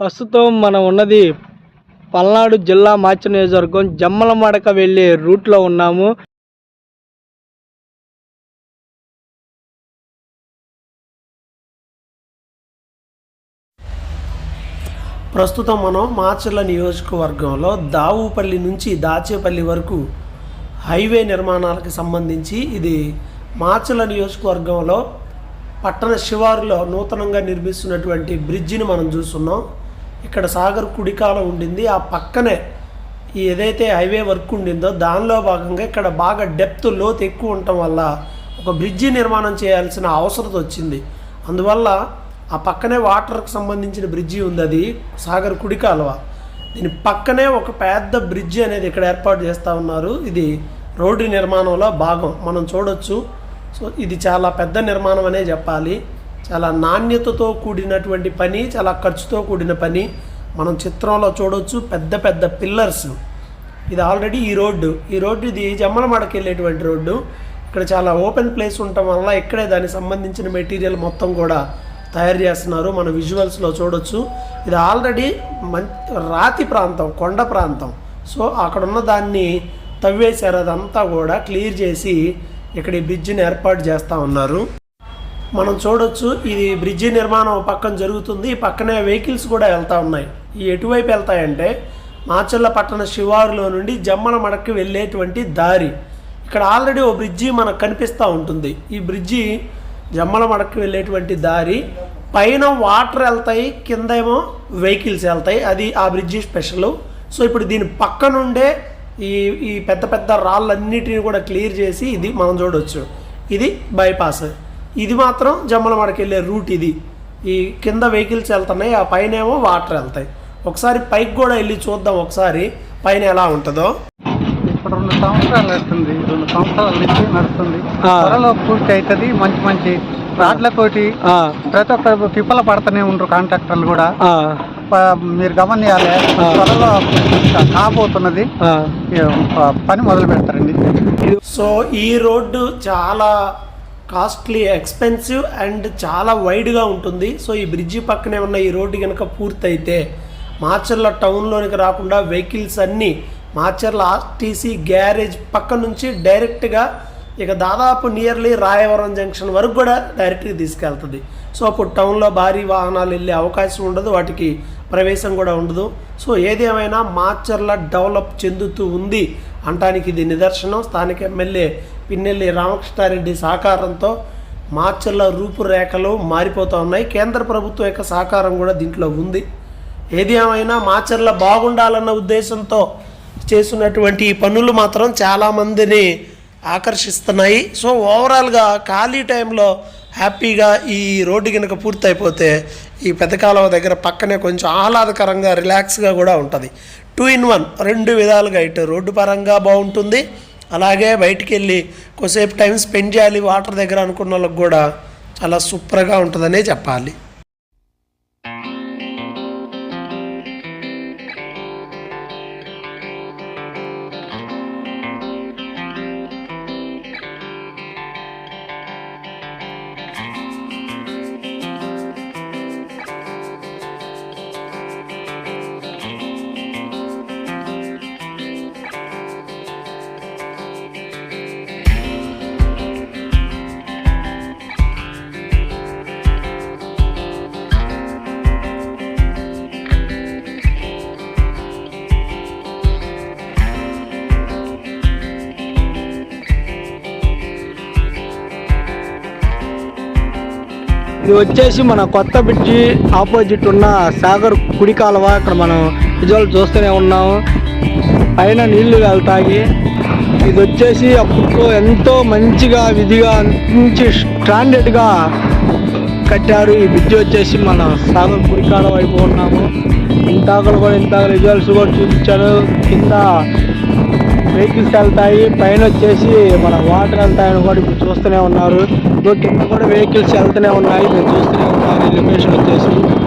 ప్రస్తుతం మనం ఉన్నది పల్నాడు జిల్లా మార్చి నియోజకవర్గం జమ్మలమడక వెళ్ళే రూట్లో ఉన్నాము. ప్రస్తుతం మనం మాచర్ల నియోజకవర్గంలో దావుపల్లి నుంచి దాచేపల్లి వరకు హైవే నిర్మాణాలకు సంబంధించి ఇది మాచర్ల నియోజకవర్గంలో పట్టణ శివారులో నూతనంగా నిర్మిస్తున్నటువంటి బ్రిడ్జిని మనం చూస్తున్నాం. ఇక్కడ సాగర్ కుడికాల ఉండింది. ఆ పక్కనే ఏదైతే హైవే వర్క్ ఉండిందో దానిలో భాగంగా ఇక్కడ బాగా డెప్త్ లోతు ఎక్కువ ఉండటం వల్ల ఒక బ్రిడ్జి నిర్మాణం చేయాల్సిన అవసరం వచ్చింది. అందువల్ల ఆ పక్కనే వాటర్కి సంబంధించిన బ్రిడ్జి ఉంది అది సాగర్ కుడి కాలువ దీని పక్కనే ఒక పెద్ద బ్రిడ్జి అనేది ఇక్కడ ఏర్పాటు చేస్తూ ఉన్నారు. ఇది రోడ్డు నిర్మాణంలో భాగం. మనం చూడొచ్చు. సో ఇది చాలా పెద్ద నిర్మాణం అనే చెప్పాలి. చాలా నాణ్యతతో కూడినటువంటి పని చాలా ఖర్చుతో కూడిన పని. మనం చిత్రంలో చూడవచ్చు పెద్ద పెద్ద పిల్లర్స్. ఇది ఆల్రెడీ ఈ రోడ్డు. ఈ రోడ్డు ఇది జమ్మలమడకి వెళ్ళేటువంటి రోడ్డు. ఇక్కడ చాలా ఓపెన్ ప్లేస్ ఉండటం వల్ల ఇక్కడే దానికి సంబంధించిన మెటీరియల్ మొత్తం కూడా తయారు చేస్తున్నారు. మన విజువల్స్లో చూడొచ్చు. ఇది ఆల్రెడీ మం రాతి ప్రాంతం కొండ ప్రాంతం. సో అక్కడ ఉన్న దాన్ని తవ్వేశారు. అదంతా కూడా క్లియర్ చేసి ఇక్కడ ఈ బ్రిడ్జిని ఏర్పాటు చేస్తూ ఉన్నారు. మనం చూడొచ్చు ఇది బ్రిడ్జి నిర్మాణం పక్కన జరుగుతుంది. ఈ పక్కనే వెహికల్స్ కూడా వెళ్తూ ఉన్నాయి. ఈ ఎటువైపు వెళ్తాయంటే మాచర్ల పట్టణ శివారులో నుండి జమ్మల మడక్కి వెళ్ళేటువంటి దారి. ఇక్కడ ఆల్రెడీ ఓ బ్రిడ్జి మనకు కనిపిస్తూ ఉంటుంది. ఈ బ్రిడ్జి జమ్మల మడక్కి వెళ్ళేటువంటి దారి. పైన వాటర్ వెళ్తాయి కింద ఏమో వెహికల్స్ వెళ్తాయి. అది ఆ బ్రిడ్జి స్పెషల్. సో ఇప్పుడు దీని పక్క నుండే ఈ ఈ పెద్ద పెద్ద రాళ్ళన్నిటిని కూడా క్లియర్ చేసి ఇది మనం చూడవచ్చు ఇది బైపాస్. ఇది మాత్రం జమ్మలమడకి వెళ్ళే రూట్ ఇది. ఈ కింద వెహికల్స్ వెళ్తున్నాయి ఆ పైన ఏమో వాటర్ వెళ్తాయి. ఒకసారి పైకి కూడా వెళ్ళి చూద్దాం ఒకసారి పైన ఎలా ఉంటుందో. ఇప్పుడు రెండు సంవత్సరాలు వస్తుంది రెండు సంవత్సరాల నుంచి నడుస్తుంది. త్వరలో పూర్తి అవుతుంది మంచి మంచి రాడ్లతోటి ప్రతి ఒక్కరు తిప్పల పడుతూనే ఉండరు కాంట్రాక్టర్లు కూడా. మీరు గమనియాలి. త్వరలో కాబోతున్నది. పని మొదలు పెడతారండి సో ఈ రోడ్డు చాలా కాస్ట్లీ ఎక్స్పెన్సివ్ అండ్ చాలా వైడ్గా ఉంటుంది. సో ఈ బ్రిడ్జి పక్కనే ఉన్న ఈ రోడ్డు కనుక పూర్తయితే మాచర్ల టౌన్లోనికి రాకుండా వెహికల్స్ అన్నీ మాచర్ల ఆర్టీసీ గ్యారేజ్ పక్క నుంచి డైరెక్ట్గా ఇక దాదాపు నియర్లీ రాయవరం జంక్షన్ వరకు కూడా డైరెక్ట్గా తీసుకెళ్తుంది. సో అప్పుడు టౌన్లో భారీ వాహనాలు వెళ్ళే అవకాశం ఉండదు వాటికి ప్రవేశం కూడా ఉండదు. సో ఏదేమైనా మాచర్ల డెవలప్ చెందుతూ ఉంది అంటానికి ఇది నిదర్శనం. స్థానిక ఎమ్మెల్యే పిన్నెల్లి రామకృష్ణారెడ్డి సహకారంతో మాచర్ల రూపురేఖలు మారిపోతూ ఉన్నాయి. కేంద్ర ప్రభుత్వం యొక్క సహకారం కూడా దీంట్లో ఉంది. ఏది ఏమైనా మాచర్ల బాగుండాలన్న ఉద్దేశంతో చేస్తున్నటువంటి ఈ పనులు మాత్రం చాలామందిని ఆకర్షిస్తున్నాయి. సో ఓవరాల్గా ఖాళీ టైంలో హ్యాపీగా ఈ రోడ్డు కనుక పూర్తయిపోతే ఈ పెద్ద దగ్గర పక్కనే కొంచెం ఆహ్లాదకరంగా రిలాక్స్గా కూడా ఉంటుంది. టూ ఇన్ వన్ రెండు విధాలుగా ఇటు రోడ్డు పరంగా బాగుంటుంది. అలాగే బయటికి వెళ్ళి కొద్దిసేపు టైం స్పెండ్ చేయాలి వాటర్ దగ్గర అనుకున్న వాళ్ళకి కూడా చాలా సూపర్గా ఉంటుందనే చెప్పాలి. ఇది వచ్చేసి మన కొత్త బ్రిడ్జి ఆపోజిట్ ఉన్న సాగర్ కుడి కాలువ. ఇక్కడ మనం విజువల్ చూస్తూనే ఉన్నాము పైన నీళ్ళు వెళ్తాయి. ఇది వచ్చేసి అప్పట్లో ఎంతో మంచిగా విధిగా మంచి స్టాండర్డ్గా కట్టారు. ఈ బ్రిడ్జి వచ్చేసి మన సాగర్ కుడి కాలువ వైపు ఉన్నాము. ఇంతాకలు కూడా ఇంతాక విజువల్స్ కూడా చూపించారు. కింద వెహికల్స్ వెళ్తాయి. పైన వచ్చేసి మన వాటర్ వెళ్తాయని కూడా ఇప్పుడు చూస్తూనే ఉన్నారు. కింద కూడా వెహికల్స్ వెళ్తూనే ఉన్నాయి. మీరు చూస్తూనే ఉన్నారు. లొకేషన్ వచ్చేసి